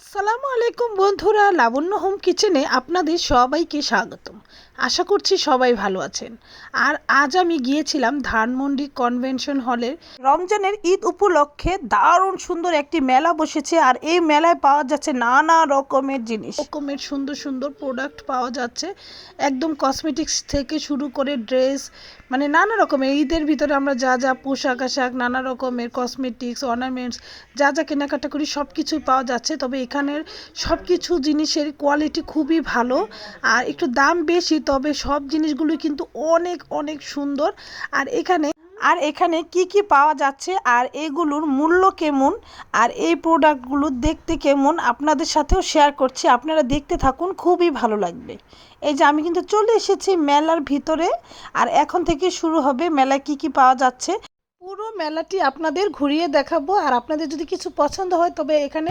আসসালামু আলাইকুম বন্ধুরা, লাবণ্য হোম কিচেনে আপনাদের সবাইকে স্বাগতম। আশা করছি সবাই ভালো আছেন। আর আজ আমি গিয়েছিলাম ধানমন্ডি কনভেনশন হলের। রমজানের ঈদ উপলক্ষে দারুণ সুন্দর একটি মেলা বসেছে আর এই মেলায় পাওয়া যাচ্ছে নানা রকমের জিনিস। রকমের সুন্দর সুন্দর প্রোডাক্ট পাওয়া যাচ্ছে। একদম কসমেটিক্স থেকে শুরু করে ড্রেস মানে নানা রকমের। ঈদের ভিতরে আমরা যা যা পোশাক আশাক, নানা রকমের কসমেটিক্স অর্নামেন্টস যা যা কেনাকাটা করি সব কিছুই পাওয়া যাচ্ছে। তবে এখানের সব কিছু জিনিসের কোয়ালিটি খুবই ভালো। আর একটু দাম বেশি, তবে সব জিনিসগুলো কিন্তু অনেক অনেক সুন্দর। আর এখানে আর এখানে কি কি পাওয়া যাচ্ছে? আর এগুলোর মূল্য কেমন? আর এই প্রোডাক্টগুলো দেখতে কেমন? আপনাদের সাথেও শেয়ার করছি। আপনারা দেখতে থাকুন, খুবই ভালো লাগবে। এই যে আমি কিন্তু চলে এসেছি মেলার ভিতরে। আর এখন থেকে শুরু হবে মেলায় কি কি পাওয়া যাচ্ছে। পুরো মেলাটি আপনাদের ঘুরিয়ে দেখাবো। আর আপনাদের যদি কিছু পছন্দ হয়, তবে এখানে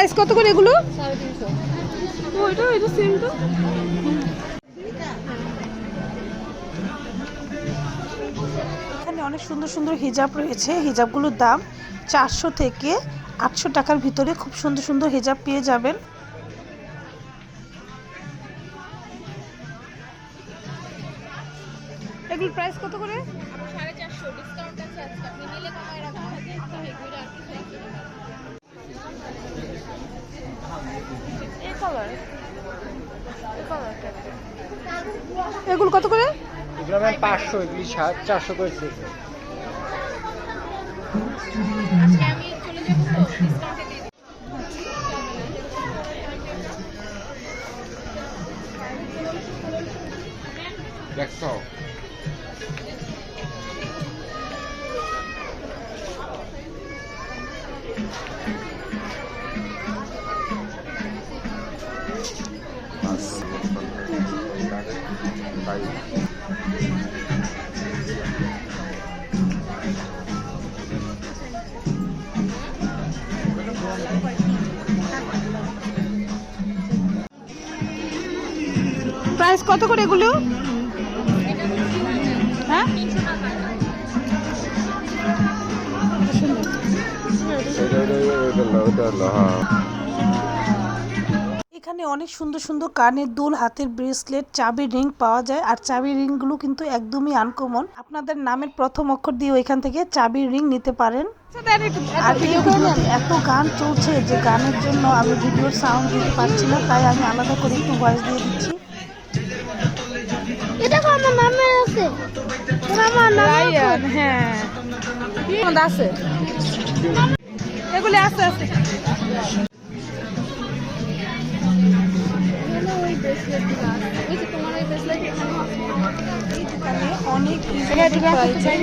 প্রাইস কত করে এগুলো? এখানে অনেক সুন্দর সুন্দর হিজাব রয়েছে। হিজাবগুলোর দাম চারশো থেকে আটশো টাকার ভিতরে খুব সুন্দর সুন্দর হিজাব পেয়ে যাবেন। এগুলোর প্রাইস কত করে? সাড়ে চারশো ডিসকাউন্ট আছে আজকে। আপনি নিলে কমায় রাখা কালার এগুলো কত করে? এগুলো ম্যাম পাঁচশো এগুলি চারশো করে। আজকে আমি চলে যাব প্রাইস কত করে এগুলো? হ্যাঁ? এখানে অনেক সুন্দর সুন্দর কানের দুল, হাতের ব্রেসলেট চাবির রিং পাওয়া যায়। আর চাবির রিংগুলো কিন্তু একদমই আনকমন আপনাদের নামের প্রথম অক্ষর দিয়ে ওইখান থেকে চাবির রিং নিতে পারেন। আর এত গান চলছে যে গানের জন্য আমি ভিডিওর সাউন্ড দিতে পারছি না, তাই আমি আলাদা করে একটু ভয়েস দিয়ে দিচ্ছি। তো আমার নামে আছে। আমার রায়ান হ্যাঁ। কি আছে? এগুলি আছে আছে। অনেক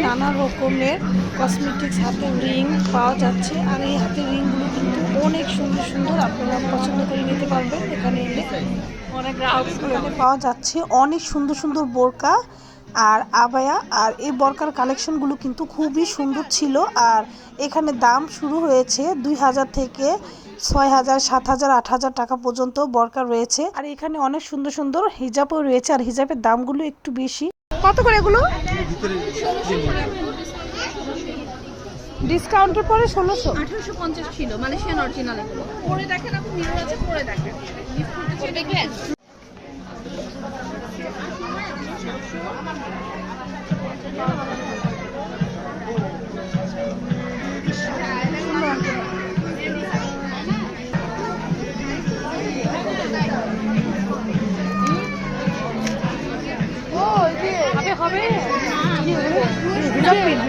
নানা রকমের কসমেটিক্স হাতের রিং পাওয়া যাচ্ছে। আর এই হাতের রিংগুলো কিন্তু অনেক সুন্দর সুন্দর আপনারা পছন্দ করে নিতে পারবেন। এখানে এলে অনেক এখানে পাওয়া যাচ্ছে। অনেক সুন্দর সুন্দর বোরকা আর আবায়া আর এই বরকার কালেকশনগুলো কিন্তু খুবই সুন্দর ছিল। আর এখানে দাম শুরু হয়েছে দুই হাজার থেকে ছয় হাজার সাত হাজার আট হাজার টাকা পর্যন্ত বরকা রয়েছে। আর এখানে অনেক সুন্দর সুন্দর হিজাবও রয়েছে আর হিজাবের দামগুলো একটু বেশি। কত করে এগুলো? ডিসকাউন্টের পরে ষোলোশো। আঠারোশো পঞ্চাশ ছিল মালয়েশিয়ান অরিজিনাল এগুলো। পরে দেখেন আপনি মিরর আছে পরে দেখেন। করতে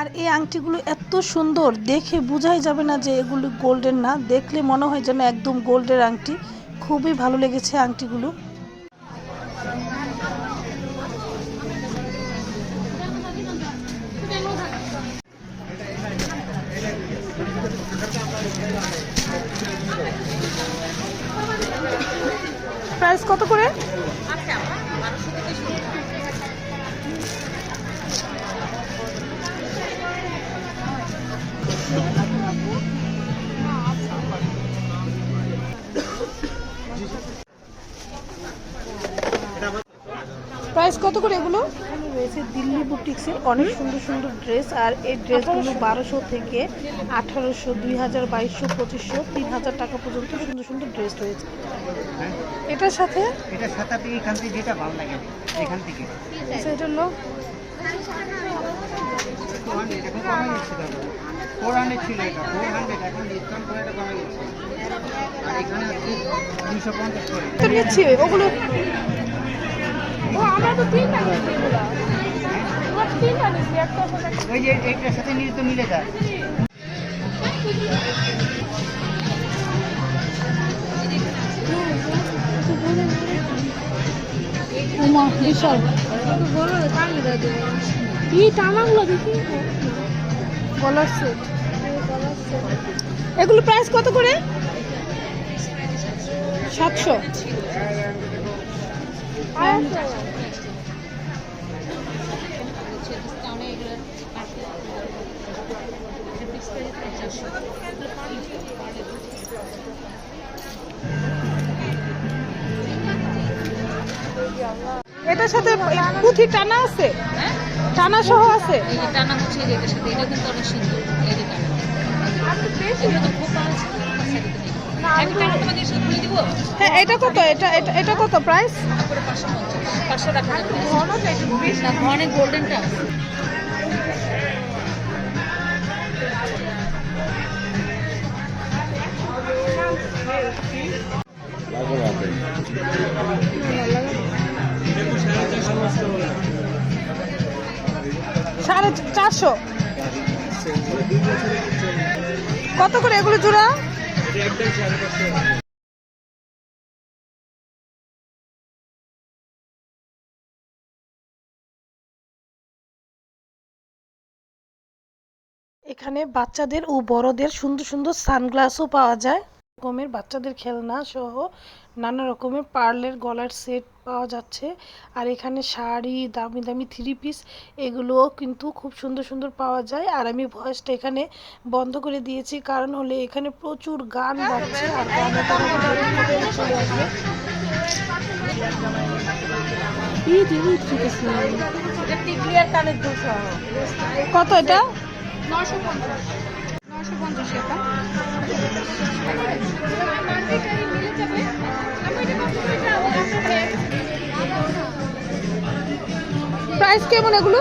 আর এই আংটিগুলো এত সুন্দর, দেখে বোঝাই যাবে না যে এগুলো গোল্ডের না। দেখলে মনে হয় যেন একদম গোল্ডের আংটি। খুবই ভালো লেগেছে আংটিগুলো। প্রাইস কত করে? প্রাইস কত করে এগুলো? রয়েছে দিল্লি বুটিক্সের অনেক সুন্দর সুন্দর ড্রেস আর এই ড্রেসগুলো বারোশো থেকে আঠারোশো দুই হাজার বাইশশো পঁচিশশো তিন হাজার টাকা পর্যন্ত সুন্দর সুন্দর ড্রেস রয়েছে। এটার সাথে? এটা সাত থেকে এখান থেকে যেটা ভালো লাগে এখান থেকে। আচ্ছা, এটা হলো এখন কমে গেছে ফোর হান্ড্রেড ছিল এটা ফোর হান্ড্রেড এখন ডিসকাউন্ট করে এটা কমে গেছে। আর এখানে দুশো পঞ্চাশ করে। নিচ্ছি ওগুলো তো তিনটা নিয়েছি এগুলো তিনটা নিয়েছি একটা ওই যে সাথে তো মিলে যায়। উমা বিশাল। কি টানাগুলো দেখি? গলার সেট এগুলো প্রাইস কত করে? সাতশো। এটার সাথে পুঁথি টানা আছে? টানা সহ আছে? টানা হচ্ছে এটার সাথে এটা কিন্তু অনেক সুন্দর এই যে টানা। তো খোপা আছে হ্যাঁ এটা কত? এটা এটা কত প্রাইস পাঁচশো টাকা না গোল্ডেনটা সাড়ে চারশো। কত করে এগুলো জোড়া? এখানে বাচ্চাদের ও বড়দের সুন্দর সুন্দর সানগ্লাসও পাওয়া যায়। রকমের বাচ্চাদের খেলনা সহ নানা রকমের পার্লের গলার সেট পাওয়া যাচ্ছে। আর এখানে শাড়ি দামি দামি থ্রি পিস এগুলোও কিন্তু খুব সুন্দর সুন্দর পাওয়া যায়। আর আমি ভয়েসটা এখানে বন্ধ করে দিয়েছি কারণ হলে এখানে প্রচুর গান বাজছে আর গানে চলে আসবে। কত এটা? নশো পঞ্চাশ। নশো পঞ্চাশ মিলে যাবে প্রাইস কেমন এগুলো।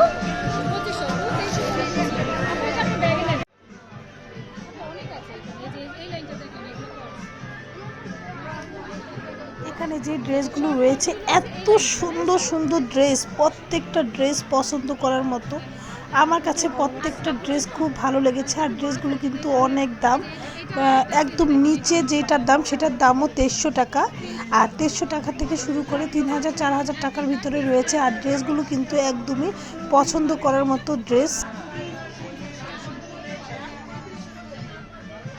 এখানে যে ড্রেসগুলো রয়েছে এত সুন্দর সুন্দর ড্রেস প্রত্যেকটা ড্রেস পছন্দ করার মতো আমার কাছে প্রত্যেকটা ড্রেস খুব ভালো লেগেছে, আর ড্রেসগুলো কিন্তু অনেক দাম। একদম নিচে যেটার দাম, সেটার দামও তেইশশো টাকা। আর তেইশশো টাকা থেকে শুরু করে তিন হাজার, চার হাজার টাকার ভিতরে রয়েছে, আর ড্রেসগুলো কিন্তু একদমই পছন্দ করার মতো ড্রেস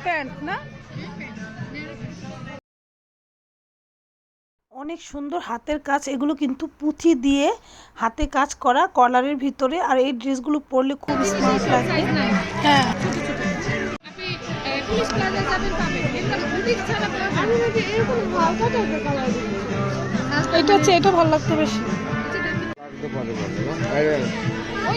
প্যান্ট না? অনেক সুন্দর হাতের কাজ এগুলো কিন্তু পুঁথি দিয়ে হাতে কাজ করা কলারের ভিতরে আর এই ড্রেসগুলো পরলে খুব স্মার্ট লাগবে। হ্যাঁ। এটা হচ্ছে এটা ভালো লাগতো বেশি। ওই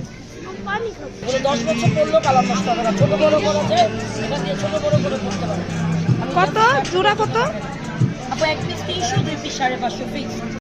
দশ বছর পড়ল কালার নষ্ট হবে না। ছোট বড় করা যায় এটা দিয়ে ছোট বড় করে করতে পারে কত? জোড়া কত? আপু এক পিস তিনশো দুই পিস সাড়ে পাঁচশো পিস